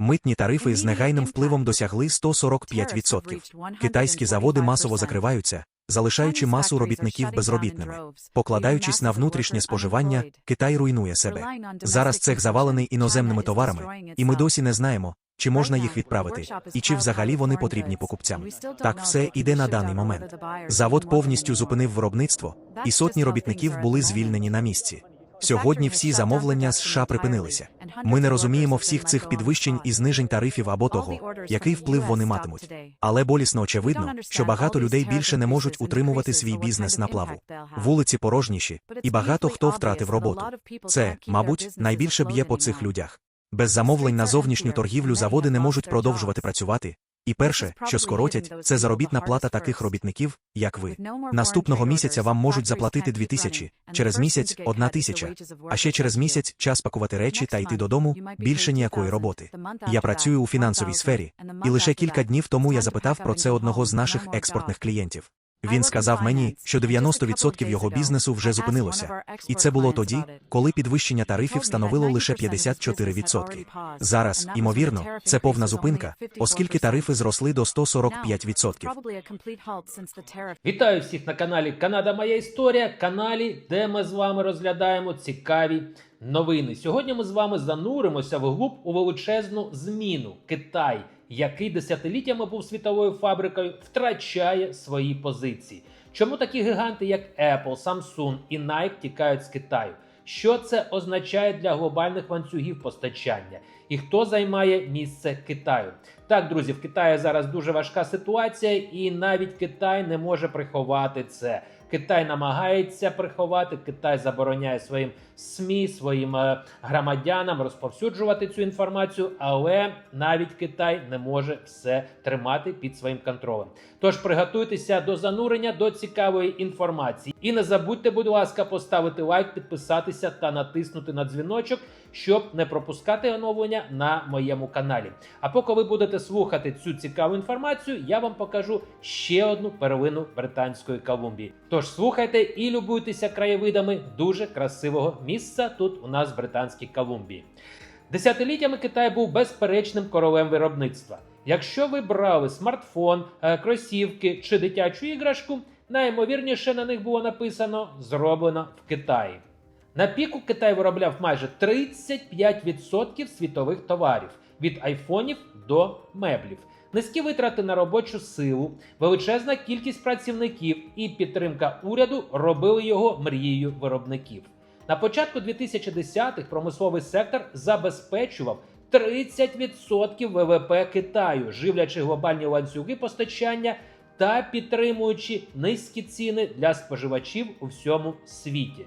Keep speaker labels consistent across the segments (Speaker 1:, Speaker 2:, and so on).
Speaker 1: Митні тарифи з негайним впливом досягли 145%. Китайські заводи масово закриваються, залишаючи масу робітників безробітними. Покладаючись на внутрішнє споживання, Китай руйнує себе. Зараз цех завалений іноземними товарами, і ми досі не знаємо, чи можна їх відправити, і чи взагалі вони потрібні покупцям. Так все іде на даний момент. Завод повністю зупинив виробництво, і сотні робітників були звільнені на місці. Сьогодні всі замовлення США припинилися. Ми не розуміємо всіх цих підвищень і знижень тарифів або того, який вплив вони матимуть. Але болісно очевидно, що багато людей більше не можуть утримувати свій бізнес на плаву. Вулиці порожніші, і багато хто втратив роботу. Це, мабуть, найбільше б'є по цих людях. Без замовлень на зовнішню торгівлю заводи не можуть продовжувати працювати. І перше, що скоротять, це заробітна плата таких робітників, як ви. Наступного місяця вам можуть заплатити 2 тисячі, через місяць – одна тисяча, а ще через місяць час пакувати речі та йти додому, більше ніякої роботи. Я працюю у фінансовій сфері, і лише кілька днів тому я запитав про це одного з наших експортних клієнтів. Він сказав мені, що 90% його бізнесу вже зупинилося. І це було тоді, коли підвищення тарифів становило лише 54%. Зараз, імовірно, це повна зупинка, оскільки тарифи зросли до 145%.
Speaker 2: Вітаю всіх на каналі Канада Моя Історія, каналі, де ми з вами розглядаємо цікаві новини. Сьогодні ми з вами зануримося вглуб у величезну зміну Китай, який десятиліттями був світовою фабрикою, втрачає свої позиції. Чому такі гіганти, як Apple, Samsung і Nike тікають з Китаю? Що це означає для глобальних ланцюгів постачання? І хто займає місце Китаю? Так, друзі, в Китаї зараз дуже важка ситуація, і навіть Китай не може приховати це. Китай намагається приховати, Китай забороняє своїм СМІ, своїм е, громадянам розповсюджувати цю інформацію, але навіть Китай не може все тримати під своїм контролем. Тож приготуйтеся до занурення до цікавої інформації. І не забудьте, будь ласка, поставити лайк, підписатися та натиснути на дзвіночок, щоб не пропускати оновлення на моєму каналі. А поки ви будете слухати цю цікаву інформацію, я вам покажу ще одну первину Британської Колумбії. Тож слухайте і любуйтеся краєвидами дуже красивого місця тут у нас в Британській Колумбії. Десятиліттями Китай був безперечним королем виробництва. Якщо ви брали смартфон, е, кросівки чи дитячу іграшку, найімовірніше на них було написано зроблено в Китаї. На піку Китай виробляв майже 35% світових товарів від айфонів до меблів. Низькі витрати на робочу силу, величезна кількість працівників і підтримка уряду робили його мрією виробників. На початку 2010-х промисловий сектор забезпечував 30% ВВП Китаю, живлячи глобальні ланцюги постачання та підтримуючи низькі ціни для споживачів у всьому світі.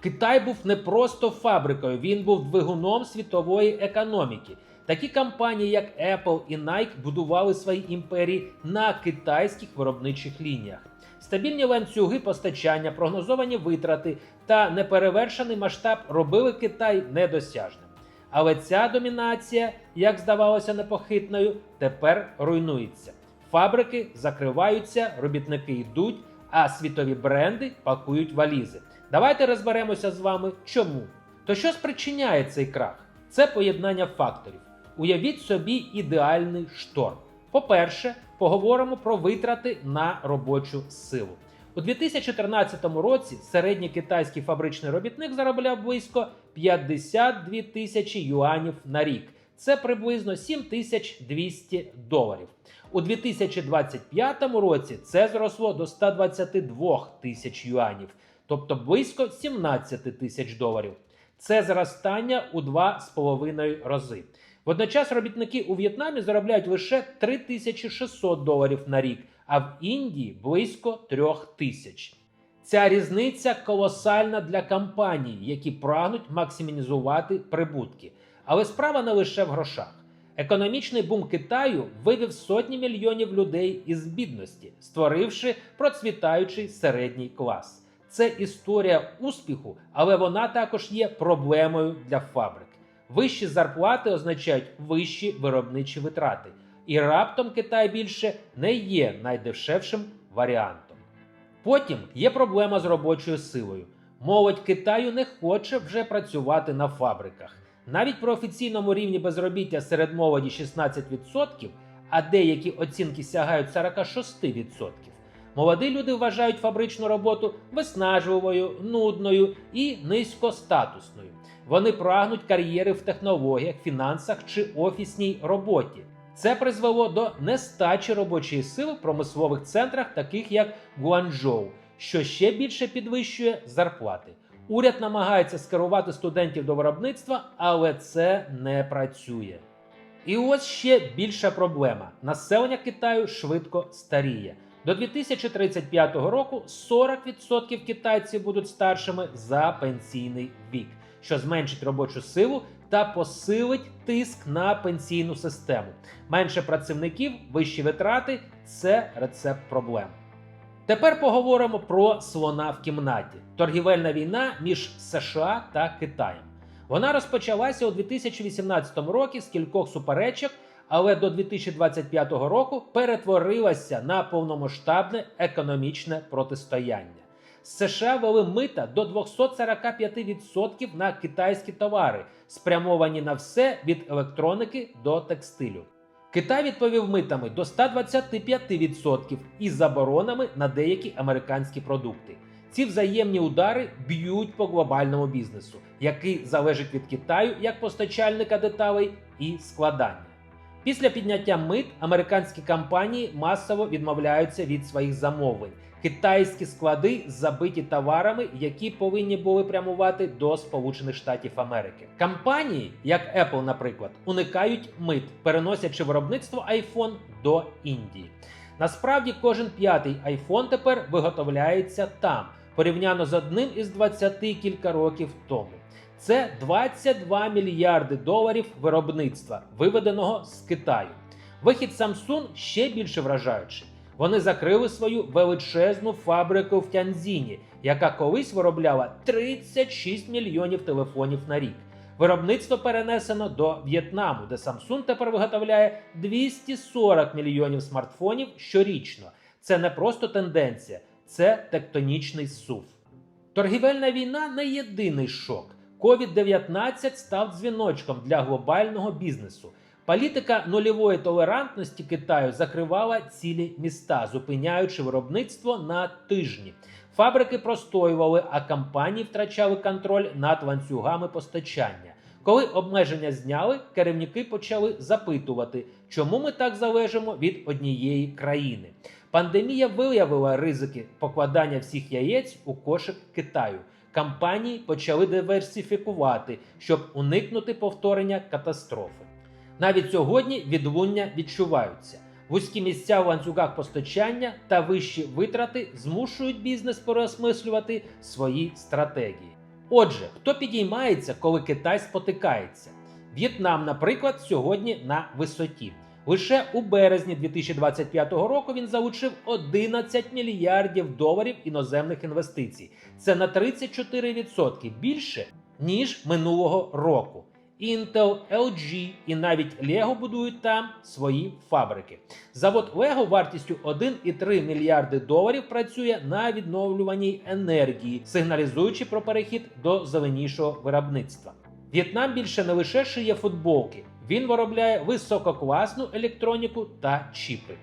Speaker 2: Китай був не просто фабрикою, він був двигуном світової економіки. Такі компанії, як Apple і Nike, будували свої імперії на китайських виробничих лініях. Стабільні ланцюги постачання, прогнозовані витрати та неперевершений масштаб робили Китай недосяжним. Але ця домінація, як здавалося непохитною, тепер руйнується. Фабрики закриваються, робітники йдуть, а світові бренди пакують валізи. Давайте розберемося з вами, чому. То що спричиняє цей крах? Це поєднання факторів. Уявіть собі ідеальний шторм. По-перше, поговоримо про витрати на робочу силу. У 2014 році середній китайський фабричний робітник заробляв близько 52 тисячі юанів на рік. Це приблизно 7200 доларів. У 2025 році це зросло до 122 тисяч юанів, тобто близько 17 тисяч доларів. Це зростання у 2,5 рази. Водночас робітники у В'єтнамі заробляють лише 3600 доларів на рік, а в Індії близько 3000. Ця різниця колосальна для компаній, які прагнуть максимізувати прибутки. Але справа не лише в грошах. Економічний бум Китаю вивів сотні мільйонів людей із бідності, створивши процвітаючий середній клас. Це історія успіху, але вона також є проблемою для фабрик. Вищі зарплати означають вищі виробничі витрати, і раптом Китай більше не є найдешевшим варіантом. Потім є проблема з робочою силою. Молодь Китаю не хоче вже працювати на фабриках. Навіть при офіційному рівні безробіття серед молоді 16%, а деякі оцінки сягають 46%, молоді люди вважають фабричну роботу виснажливою, нудною і низькостатусною. Вони прагнуть кар'єри в технологіях, фінансах чи офісній роботі. Це призвело до нестачі робочої сили в промислових центрах, таких як Гуанчжоу, що ще більше підвищує зарплати. Уряд намагається скерувати студентів до виробництва, але це не працює. І ось ще більша проблема: населення Китаю швидко старіє. До 2035 року 40% китайців будуть старшими за пенсійний вік, що зменшить робочу силу та посилить тиск на пенсійну систему. Менше працівників, вищі витрати це рецепт проблем. Тепер поговоримо про слона в кімнаті: торгівельна війна між США та Китаєм. Вона розпочалася у 2018 році з кількох суперечок, але до 2025 року перетворилася на повномасштабне економічне протистояння. США вели мита до 245% на китайські товари, спрямовані на все від електроніки до текстилю. Китай відповів митами до 125% і заборонами на деякі американські продукти. Ці взаємні удари б'ють по глобальному бізнесу, який залежить від Китаю як постачальника деталей і складання. Після підняття мит американські компанії масово відмовляються від своїх замовлень. Китайські склади забиті товарами, які повинні були прямувати до Сполучених Штатів Америки. Компанії, як Apple, наприклад, уникають мит, переносячи виробництво iPhone до Індії. Насправді, кожен п'ятий iPhone тепер виготовляється там, порівняно з одним із 20 кілька років тому. Це 22 мільярди доларів виробництва, виведеного з Китаю. Вихід Samsung ще більше вражаючий. Вони закрили свою величезну фабрику в Тяньзіні, яка колись виробляла 36 мільйонів телефонів на рік. Виробництво перенесено до В'єтнаму, де Samsung тепер виготовляє 240 мільйонів смартфонів щорічно. Це не просто тенденція, це тектонічний сув. Торгівельна війна не єдиний шок. COVID-19 став дзвіночком для глобального бізнесу. Політика нульової толерантності Китаю закривала цілі міста, зупиняючи виробництво на тижні. Фабрики простоювали, а компанії втрачали контроль над ланцюгами постачання. Коли обмеження зняли, керівники почали запитувати, чому ми так залежимо від однієї країни. Пандемія виявила ризики покладання всіх яєць у кошик Китаю. Компанії почали диверсифікувати, щоб уникнути повторення катастрофи. Навіть сьогодні відлуння відчуваються. Вузькі місця в ланцюгах постачання та вищі витрати змушують бізнес переосмислювати свої стратегії. Отже, хто підіймається, коли Китай спотикається? В'єтнам, наприклад, сьогодні на висоті. Лише у березні 2025 року він залучив 11 мільярдів доларів іноземних інвестицій. Це на 34% більше ніж минулого року. Intel, LG і навіть Lego будують там свої фабрики. Завод Lego вартістю 1,3 мільярди доларів працює на відновлюваній енергії, сигналізуючи про перехід до зеленішого виробництва. В'єтнам більше не лише шиє футболки, він виробляє висококласну електроніку та чіпи.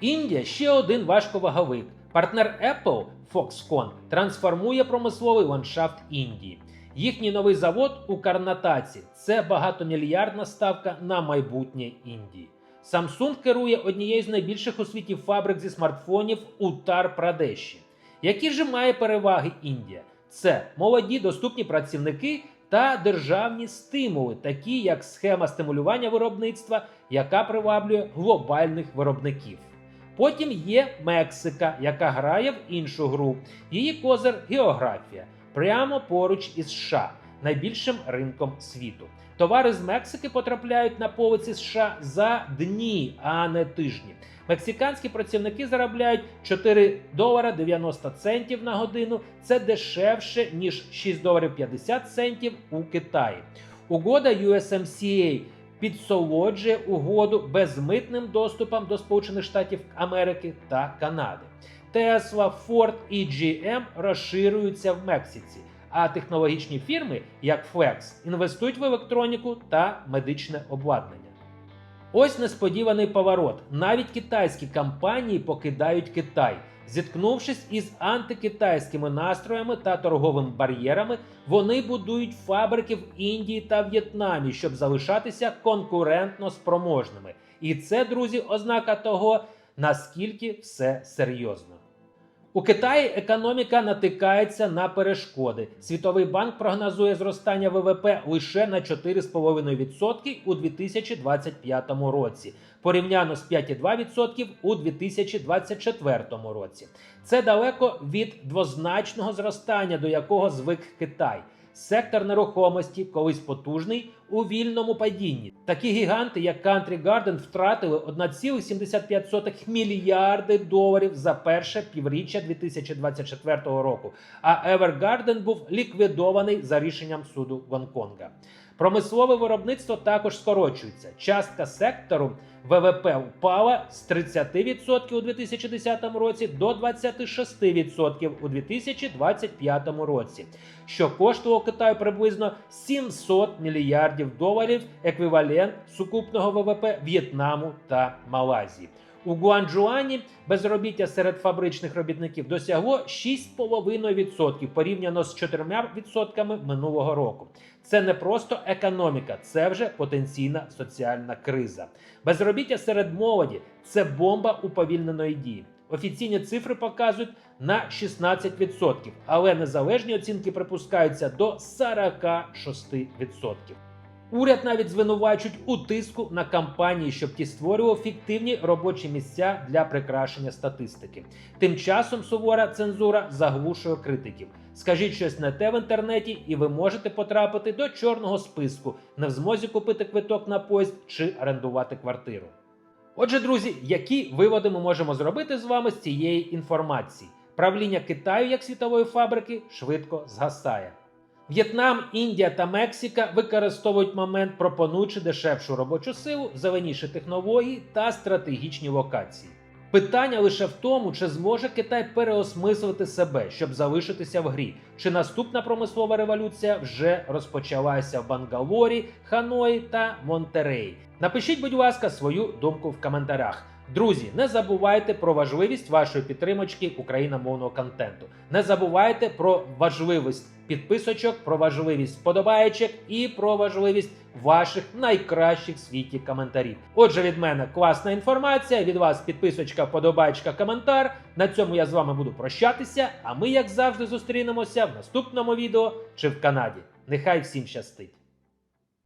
Speaker 2: Індія ще один важковаговик. Партнер Apple Foxconn трансформує промисловий ландшафт Індії. Їхній новий завод у Карнатаці це багатомільярдна ставка на майбутнє Індії. Samsung керує однією з найбільших у світі фабрик зі смартфонів у Тар-Прадеші. Які ж має переваги Індія? Це молоді доступні працівники та державні стимули, такі як схема стимулювання виробництва, яка приваблює глобальних виробників. Потім є Мексика, яка грає в іншу гру. Її козир географія прямо поруч із США, найбільшим ринком світу. Товари з Мексики потрапляють на полиці США за дні, а не тижні. Мексиканські працівники заробляють 4 долара 90 центів на годину. Це дешевше ніж 6 доларів 50 центів у Китаї. Угода USMCA підсолоджує угоду безмитним доступом до Сполучених Штатів Америки та Канади. Tesla, Ford і GM розширюються в Мексиці, а технологічні фірми, як Flex, інвестують в електроніку та медичне обладнання. Ось несподіваний поворот. Навіть китайські компанії покидають Китай. Зіткнувшись із антикитайськими настроями та торговими бар'єрами, вони будують фабрики в Індії та В'єтнамі, щоб залишатися конкурентно спроможними. І це, друзі, ознака того, наскільки все серйозно. У Китаї економіка натикається на перешкоди. Світовий банк прогнозує зростання ВВП лише на 4,5% у 2025 році, порівняно з 5,2% у 2024 році. Це далеко від двозначного зростання, до якого звик Китай. Сектор нерухомості, колись потужний, у вільному падінні. Такі гіганти, як Country Garden, втратили 1,75 мільярди доларів за перше півріччя 2024 року. А Evergarden був ліквідований за рішенням суду Гонконга. Промислове виробництво також скорочується. Частка сектору ВВП впала з 30% у 2010 році до 26% у 2025 році, що коштувало Китаю приблизно 700 мільярдів доларів, еквівалент сукупного ВВП В'єтнаму та Малайзії. У Гуанчжуані безробіття серед фабричних робітників досягло 6,5% порівняно з 4% минулого року. Це не просто економіка, це вже потенційна соціальна криза. Безробіття серед молоді це бомба уповільненої дії. Офіційні цифри показують на 16%, але незалежні оцінки припускаються до 46%. Уряд навіть звинувачують у тиску на кампанії, щоб ті створювали фіктивні робочі місця для прикрашення статистики. Тим часом сувора цензура заглушує критиків. Скажіть щось не те в інтернеті, і ви можете потрапити до чорного списку, не в змозі купити квиток на поїзд чи орендувати квартиру. Отже, друзі, які виводи ми можемо зробити з вами з цієї інформації? Правління Китаю як світової фабрики швидко згасає. В'єтнам, Індія та Мексика використовують момент, пропонуючи дешевшу робочу силу, зеленіші технології та стратегічні локації. Питання лише в тому, чи зможе Китай переосмислити себе, щоб залишитися в грі, чи наступна промислова революція вже розпочалася в Бангалорі, Ханої та Монтереї. Напишіть, будь ласка, свою думку в коментарях. Друзі, не забувайте про важливість вашої підтримочки україномовного контенту. Не забувайте про важливість підписочок, про важливість вподобаєчок і про важливість ваших найкращих в світі коментарів. Отже, від мене класна інформація. Від вас підписочка, вподобаєчка, коментар. На цьому я з вами буду прощатися. А ми, як завжди, зустрінемося в наступному відео чи в Канаді. Нехай всім щастить!